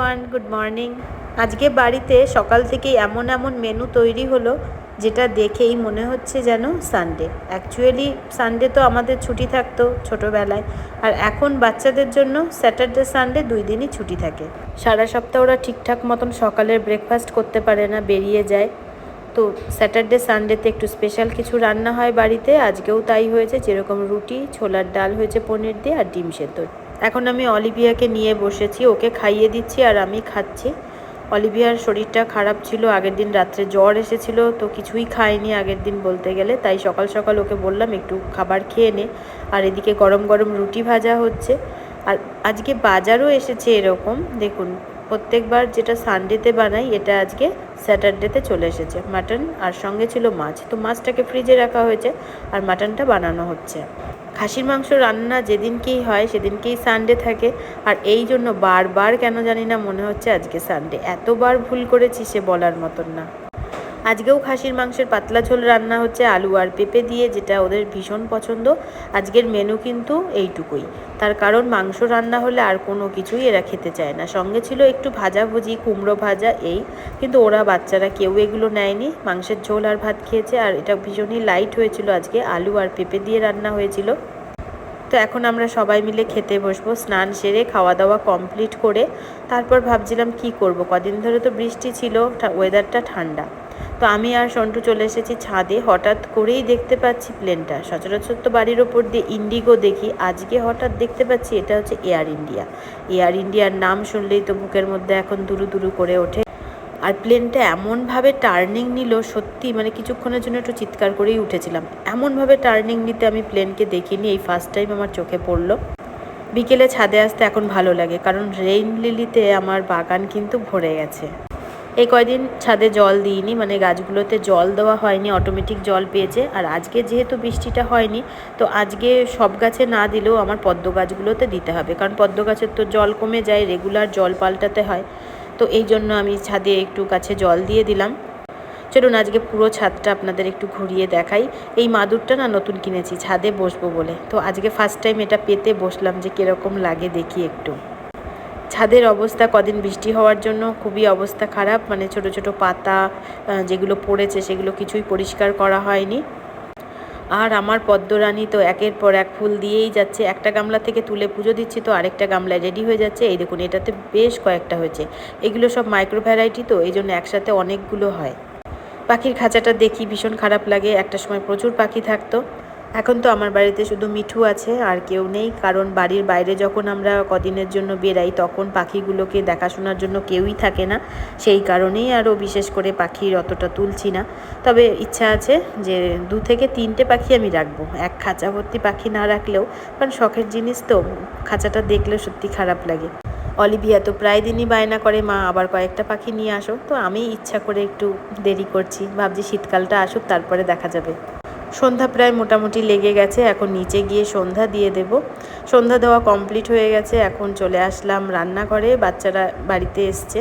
Everyone good morning আজকে বাড়িতে সকাল থেকেই এমন এমন মেনু তৈরি হলো, যেটা দেখেই মনে হচ্ছে যেন সানডে অ্যাকচুয়ালি সানডে তো আমাদের ছুটি থাকতো ছোটোবেলায়, আর এখন বাচ্চাদের জন্য স্যাটারডে সানডে দুই দিনই ছুটি থাকে। সারা সপ্তাহ ওরা ঠিকঠাক মতন সকালের ব্রেকফাস্ট করতে পারে না, বেরিয়ে যায়। তো স্যাটারডে সানডেতে একটু স্পেশাল কিছু রান্না হয় বাড়িতে, আজকেও তাই হয়েছে। যেরকম রুটি, ছোলার ডাল হয়েছে পনির দিয়ে, আর ডিম সেদ্ধ। এখন আমি অলিভিয়াকে নিয়ে বসেছি, ওকে খাইয়ে দিচ্ছি আর আমি খাচ্ছি। অলিভিয়ার শরীরটা খারাপ ছিল, আগের দিন রাত্রে জ্বর এসেছিল, তো কিছুই খায়নি আগের দিন বলতে গেলে। তাই সকাল সকাল ওকে বললাম, একটু খাবার খেয়ে নে। আর এদিকে গরম গরম রুটি ভাজা হচ্ছে। আর আজকে বাজারও এসেছে এরকম। দেখুন, প্রত্যেকবার যেটা সানডেতে বানাই, এটা আজকে স্যাটারডেতে চলে এসেছে। মাটন আর সঙ্গে ছিল মাছ। তো মাছটাকে ফ্রিজে রাখা হয়েছে আর মাটনটা বানানো হচ্ছে। খাসির মাংস রান্না যেদিনকেই হয়, সেদিনকেই সানডে থাকে। আর এই জন্য বারবার কেন জানি না মনে হচ্ছে আজকে সানডে এতবার ভুল করেছি সে বলার মতন না। আজকেও খাসির মাংসের পাতলা ঝোল রান্না হচ্ছে আলু আর পেঁপে দিয়ে, যেটা ওদের ভীষণ পছন্দ। আজকের মেনু কিন্তু এইটুকুই। তার কারণ মাংস রান্না হলে আর কোনো কিছুই এরা খেতে চায় না। সঙ্গে ছিল একটু ভাজাভুজি কুমড়ো ভাজা, এই। কিন্তু ওরা বাচ্চারা কেউ এগুলো নেয়নি। মাংসের ঝোল আর ভাত খেয়েছে, আর এটা ভীষণই লাইট হয়েছিল আজকে। আলু আর পেঁপে দিয়ে রান্না হয়েছিল। তো এখন আমরা সবাই মিলে খেতে বসবো, স্নান সেরে খাওয়া দাওয়া কমপ্লিট করে। তারপর ভাবছিলাম কি করব? কদিন ধরে তো বৃষ্টি ছিল ওয়েদারটা ঠান্ডা। তো আমি আর সন্টু চলে এসেছি ছাদে। হঠাৎ করেই দেখতে পাচ্ছি প্লেনটা সচরাচর তো বাড়ির ওপর দিয়ে ইন্ডিগো দেখি। আজকে হঠাৎ দেখতে পাচ্ছি এটা হচ্ছে এয়ার ইন্ডিয়া এয়ার ইন্ডিয়ার নাম শুনলেই তো বুকের মধ্যে এখন দুরু দুরু করে ওঠে। আর প্লেনটা এমনভাবে টার্নিং নিল, সত্যি মানে কিছুক্ষণের জন্য একটু চিৎকার করেই উঠেছিলাম। এমনভাবে টার্নিং নিতে আমি প্লেনকে দেখিনি, এই ফার্স্ট টাইম আমার চোখে পড়ল। বিকেলে ছাদে আসতে এখন ভালো লাগে, কারণ রেইন লিলিতে আমার বাগান কিন্তু ভরে গেছে। এই কয়দিন ছাদে জল দিইনি মানে গাছগুলোতে জল দেওয়া হয়নি অটোমেটিক জল পেয়েছে। আর আজকে যেহেতু বৃষ্টিটা হয়নি, তো আজকে সব গাছে না দিলেও আমার পদ্ম গাছগুলোতে দিতে হবে। কারণ পদ্ম গাছের তো জল কমে যায় রেগুলার জল পাল্টাতে হয়। তো এই জন্য আমি ছাদে একটু কাছে জল দিয়ে দিলাম। চলুন আজকে পুরো ছাদটা আপনাদের একটু ঘুরিয়ে দেখাই। এই মাদুরটা না নতুন কিনেছি, ছাদে বসবো বলে। তো আজকে ফার্স্ট টাইম এটা পেতে বসলাম যে কীরকম লাগে দেখি একটু। ছাদের অবস্থা, কদিন বৃষ্টি হওয়ার জন্য খুবই অবস্থা খারাপ। মানে ছোট ছোট পাতা যেগুলো পড়েছে সেগুলো কিছুই পরিষ্কার করা হয়নি। আর আমার পদ্মরানী তো একের পর এক ফুল দিয়েই যাচ্ছে। একটা গামলা থেকে তুলে পুজো দিচ্ছি তো আরেকটা গামলায় রেডি হয়ে যাচ্ছে। এই দেখুন, এটাতে বেশ কয়েকটা হয়েছে। এগুলো সব মাইক্রো ভ্যারাইটি তো, এই জন্য একসাথে অনেকগুলো হয়। পাখির খাঁচাটা দেখি, ভীষণ খারাপ লাগে। একটা সময় প্রচুর পাখি থাকতো। এখন তো আমার বাড়িতে শুধু মিঠু আছে, আর কেউ নেই। কারণ বাড়ির বাইরে যখন আমরা কদিনের জন্য বেরাই তখন পাখিগুলোকে দেখাশোনার জন্য কেউই থাকে না। সেই কারণেই আরও বিশেষ করে পাখির অতটা তুলছি না। তবে ইচ্ছা আছে যে দু থেকে তিনটে পাখি আমি রাখব। এক খাঁচা ভর্তি পাখি না রাখলেও, কারণ শখের জিনিস তো, খাঁচাটা দেখলে সত্যি খারাপ লাগে। অলিভিয়া তো প্রায় দিনই বায়না করে, মা, আবার কয়েকটা পাখি নিয়ে আসো। তো আমি ইচ্ছা করে একটু দেরি করছি। ভাবছি শীতকালটা আসুক, তারপরে দেখা যাবে। সন্ধ্যা প্রায় মোটামুটি লেগে গেছে, এখন নিচে গিয়ে সন্ধ্যা দিয়ে দেব। সন্ধ্যা দেওয়া কমপ্লিট হয়ে গেছে, এখন চলে আসলাম রান্নাঘরে, বাচ্চারা বাড়িতে এসছে।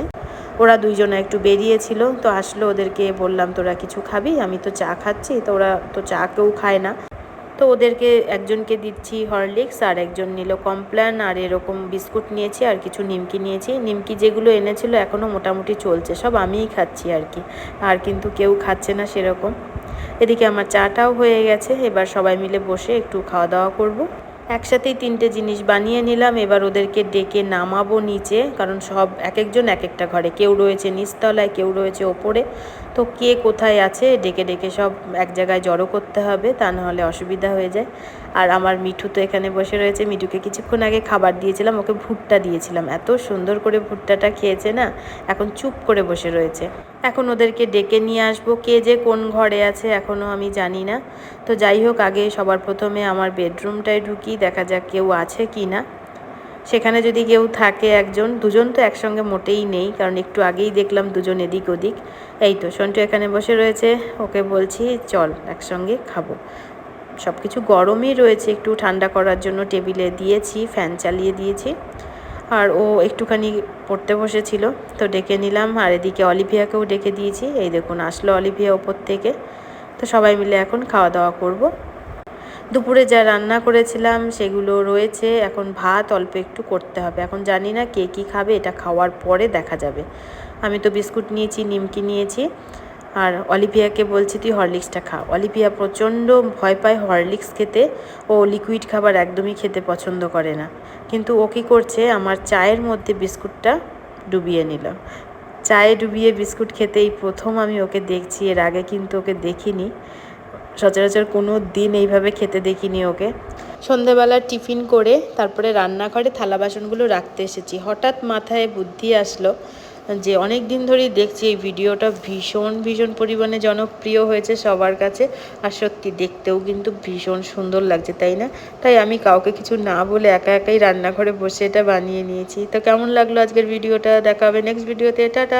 ওরা দুইজনে একটু বেরিয়েছিল, তো আসলো ওদেরকে বললাম, তোরা কিছু খাবি? আমি তো চা খাচ্ছি। তো ওরা তো চা কেউ খায় না। তো ওদেরকে একজনকে দিচ্ছি হরলিক্স, আর একজন নিল কমপ্ল্যান, আর এরকম বিস্কুট নিয়েছি, আর কিছু নিমকি নিয়েছি। নিমকি যেগুলো এনেছিল এখনও মোটামুটি চলছে, সব আমিই খাচ্ছি আর কি। আর কিন্তু কেউ খাচ্ছে না সেরকম। এদিকে আমার চাটাও হয়ে গেছে, এবার সবাই মিলে বসে একটু খাওয়া দাওয়া করব। একসাথেই তিনটে জিনিস বানিয়ে নিলাম, এবার ওদেরকে ডেকে নামাবো নিচে, কারণ সব এক একজন এক একটা ঘরে কেউ রয়েছে নিচতলায়, কেউ রয়েছে ওপরে তো কে কোথায় আছে? ডেকে ডেকে সব এক জায়গায় জড়ো করতে হবে, তা নাহলে অসুবিধা হয়ে যায়। আর আমার মিঠু তো এখানে বসে রয়েছে। মিঠুকে কিছুক্ষণ আগে খাবার দিয়েছিলাম, ওকে ভুট্টা দিয়েছিলাম। এত সুন্দর করে ভুট্টাটা খেয়েছে না? এখন চুপ করে বসে রয়েছে। এখন ওদেরকে ডেকে নিয়ে আসব। কে যে কোন ঘরে আছে এখনও আমি জানি না। তো যাই হোক, আগে সবার প্রথমে আমার বেডরুমটায় ঢুকি, দেখা যাক কেউ আছে কি না সেখানে যদি কেউ থাকে একজন, দুজন তো একসঙ্গে মোটেই নেই, কারণ একটু আগেই দেখলাম দুজন এদিক ওদিক। এই তো, সন্টু এখানে বসে রয়েছে, ওকে বলছি, চল, একসঙ্গে খাব। সব কিছু গরমই রয়েছে, একটু ঠান্ডা করার জন্য টেবিলে দিয়েছি, ফ্যান চালিয়ে দিয়েছি, আর ও একটুখানি পড়তে বসেছিল, তো ডেকে নিলাম, আর এদিকে অলিভিয়াকেও ডেকে দিয়েছি। এই দেখুন, আসলো অলিভিয়া ওপর থেকে, তো সবাই মিলে এখন খাওয়া দাওয়া করব। দুপুরে যা রান্না করেছিলাম সেগুলো রয়েছে। এখন ভাত অল্প একটু করতে হবে। এখন জানি না কে কী খাবে, এটা খাওয়ার পরে দেখা যাবে। আমি তো বিস্কুট নিয়েছি, নিমকি নিয়েছি। আর অলিভিয়াকে বলছি, তুই হরলিক্সটা খা। অলিভিয়া প্রচণ্ড ভয় পায় হরলিক্স খেতে। ও লিকুইড খাবার একদমই খেতে পছন্দ করে না। কিন্তু ও কী করছে, আমার চায়ের মধ্যে বিস্কুটটা ডুবিয়ে নিল। চায়ে ডুবিয়ে বিস্কুট খেতেই প্রথম আমি ওকে দেখছি, এর আগে কিন্তু ওকে দেখিনি। সচরাচর কোনো দিন এইভাবে খেতে দেখিনি ওকে। সন্ধেবেলা টিফিন করে তারপরে রান্নাঘরে থালা বাসনগুলো রাখতে এসেছি। হঠাৎ মাথায় বুদ্ধি আসলো যে অনেক দিন ধরেই দেখছি এই ভিডিওটা ভীষণ ভীষণ পরিমাণে জনপ্রিয় হয়েছে সবার কাছে। আর সত্যি দেখতেও কিন্তু ভীষণ সুন্দর লাগছে, তাই না? তাই আমি কাউকে কিছু না বলে একা একাই রান্নাঘরে বসে এটা বানিয়ে নিয়েছি। তো কেমন লাগল আজকের ভিডিওটা? দেখা হবে নেক্সট ভিডিওতে টাটা!